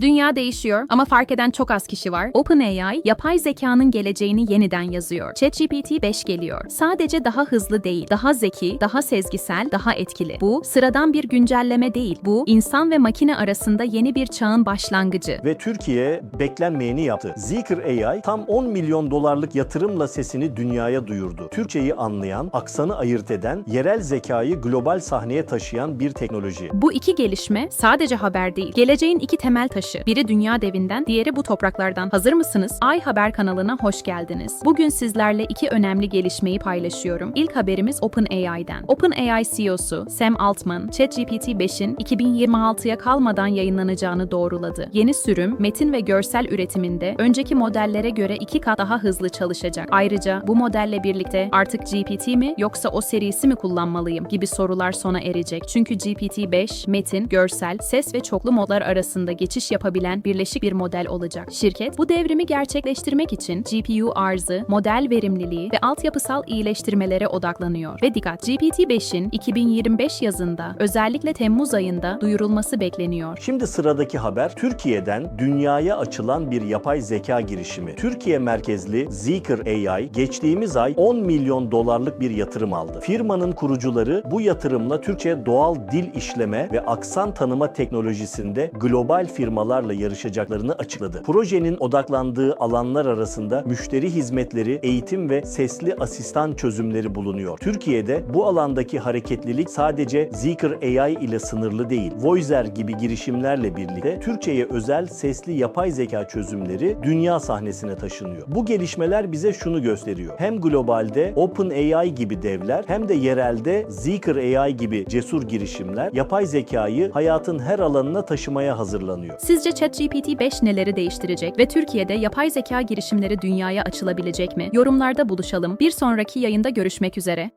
Dünya değişiyor ama fark eden çok az kişi var. OpenAI, yapay zekanın geleceğini yeniden yazıyor. ChatGPT 5 geliyor. Sadece daha hızlı değil, daha zeki, daha sezgisel, daha etkili. Bu sıradan bir güncelleme değil. Bu insan ve makine arasında yeni bir çağın başlangıcı. Ve Türkiye beklenmeyeni yaptı. Zeekr AI tam 10 milyon dolarlık yatırımla sesini dünyaya duyurdu. Türkçeyi anlayan, aksanı ayırt eden, yerel zekayı global sahneye taşıyan bir teknoloji. Bu iki gelişme sadece haber değil, geleceğin iki temel taşı. Biri dünya devinden, diğeri bu topraklardan. Hazır mısınız? Ay Haber kanalına hoş geldiniz. Bugün sizlerle iki önemli gelişmeyi paylaşıyorum. İlk haberimiz OpenAI'den. OpenAI CEO'su Sam Altman, ChatGPT 5'in 2026'ya kalmadan yayınlanacağını doğruladı. Yeni sürüm, metin ve görsel üretiminde önceki modellere göre iki kat daha hızlı çalışacak. Ayrıca bu modelle birlikte artık GPT mi yoksa o serisi mi kullanmalıyım gibi sorular sona erecek. Çünkü GPT-5, metin, görsel, ses ve çoklu modlar arasında geçiş yapabilen birleşik bir model olacak. Şirket bu devrimi gerçekleştirmek için GPU arzı, model verimliliği ve altyapısal iyileştirmelere odaklanıyor. Ve dikkat, GPT-5'in 2025 yazında, özellikle Temmuz ayında duyurulması bekleniyor. Şimdi sıradaki haber Türkiye'den dünyaya açılan bir yapay zeka girişimi. Türkiye merkezli Zeekr AI geçtiğimiz ay 10 milyon dolarlık bir yatırım aldı. Firmanın kurucuları bu yatırımla Türkçe doğal dil işleme ve aksan tanıma teknolojisinde global firmalarla yarışacaklarını açıkladı. Projenin odaklandığı alanlar arasında müşteri hizmetleri, eğitim ve sesli asistan çözümleri bulunuyor. Türkiye'de bu alandaki hareketlilik sadece Zeekr AI ile sınırlı değil. Voizer gibi girişimlerle birlikte Türkçe'ye özel sesli yapay zeka çözümleri dünya sahnesine taşınıyor. Bu gelişmeler bize şunu gösteriyor. Hem globalde OpenAI gibi devler hem de yerelde Zeekr AI gibi cesur girişimler yapay zekayı hayatın her alanına taşımaya hazırlanıyor. Sizce ChatGPT 5 neleri değiştirecek ve Türkiye'de yapay zeka girişimleri dünyaya açılabilecek mi? Yorumlarda buluşalım. Bir sonraki yayında görüşmek üzere.